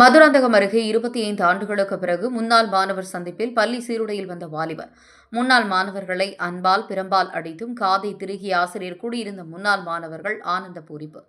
மதுராந்தகம் அருகே இருபத்தி ஐந்து ஆண்டுகளுக்கு பிறகு முன்னாள் மாணவர் சந்திப்பில் பள்ளி சீருடையில் வந்த வாலிபர். முன்னாள் மாணவர்களை அன்பால் பிறம்பால் அடித்தும் காதை திருகிய ஆசிரியர் கூடியிருந்த முன்னாள் மாணவர்கள் ஆனந்த பூரிப்பு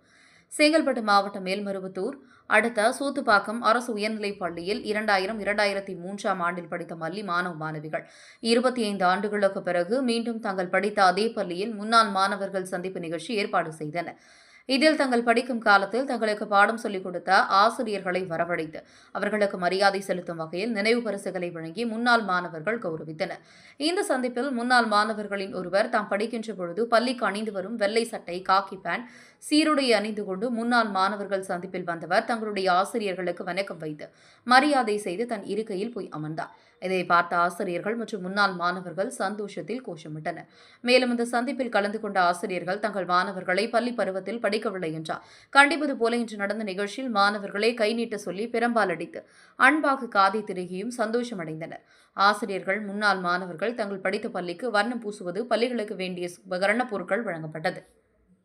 செங்கல்பட்டு மாவட்டம் மேல்மருவத்தூர் அடுத்த சூத்துப்பாக்கம் அரசு உயர்நிலைப் பள்ளியில் இரண்டாயிரம் இரண்டாயிரத்தி மூன்றாம் ஆண்டில் படித்த மல்லி மாணவ மாணவிகள். இருபத்தி ஐந்து ஆண்டுகளுக்கு பிறகு மீண்டும் தங்கள் படித்த அதே பள்ளியில் முன்னாள் மாணவர்கள் சந்திப்பு நிகழ்ச்சி ஏற்பாடு செய்தனர். இதில் தங்கள் படிக்கும் காலத்தில் தங்களுக்கு பாடம் சொல்லிக் கொடுத்த ஆசிரியர்களை வரவழைத்து அவர்களுக்கு மரியாதை செலுத்தும் வகையில் நினைவு பரிசுகளை வழங்கி முன்னாள் மாணவர்கள் கௌரவித்தனர். இந்த சந்திப்பில் முன்னாள் மாணவர்களின் ஒருவர் தாம் படிக்கின்ற பொழுது பள்ளிக்கு அணிந்து வரும் வெள்ளை சட்டை காக்கி பேண்ட் சீருடை அணிந்து கொண்டு முன்னாள் மாணவர்கள் சந்திப்பில் வந்தவர் தங்களுடைய ஆசிரியர்களுக்கு வணக்கம் வைத்து மரியாதை செய்து தன் இருக்கையில் போய் அமர்ந்தார். இதை பார்த்த ஆசிரியர்கள் மற்றும் முன்னாள் மாணவர்கள் சந்தோஷத்தில் கோஷமிட்டனர். மேலும் இந்த சந்திப்பில் கலந்து கொண்ட ஆசிரியர்கள் தங்கள் மாணவர்களை பள்ளி பருவத்தில் படிக்கவில்லை என்றார். கண்டிப்பது போல இன்று நடந்த நிகழ்ச்சியில் மாணவர்களை கை நீட்ட சொல்லி பெரும்பால் அடித்து அன்பாக காதை திருகியும் சந்தோஷமடைந்தனர். ஆசிரியர்கள் முன்னாள் மாணவர்கள் தங்கள் படித்த பள்ளிக்கு வர்ணம் பூசுவது பள்ளிகளுக்கு வேண்டிய உபகரணப் பொருட்கள் வழங்கப்பட்டது.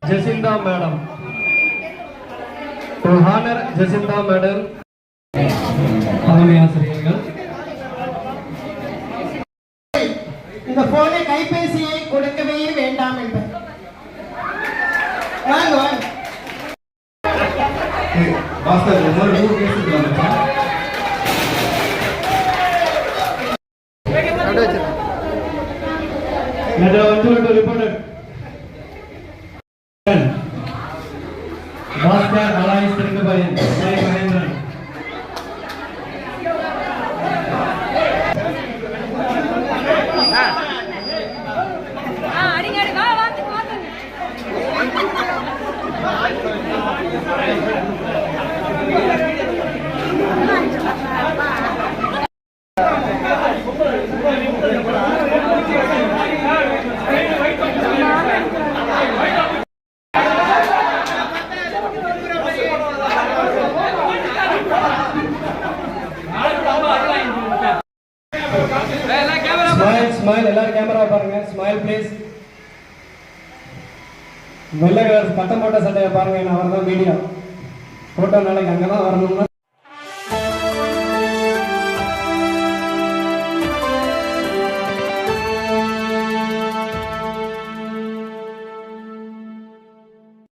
Jacinda Madam. To honor Jacinda Madam, தலைமை ஆசிரியர்கள் இந்த போனை கைபேசியை கொடுக்கவே வேண்டாம் என்பர் வாங்க வாங்க மாஸ்டர் ஒரு நூறு reported. భాస్కర్ అలా ఇస్తుంది భయం ஸ்மைல் ஸ்மைல் எல்லாரும் கேமரா பாருங்க. ஸ்மைல் ப்ளீஸ் வெள்ளை கலர் பட்டம் போட்ட சட்டையை பாருங்க நான் அவர் தான் மீடியா ஃபோட்டோ நாளைக்கு அங்கே தான் வரணும்னா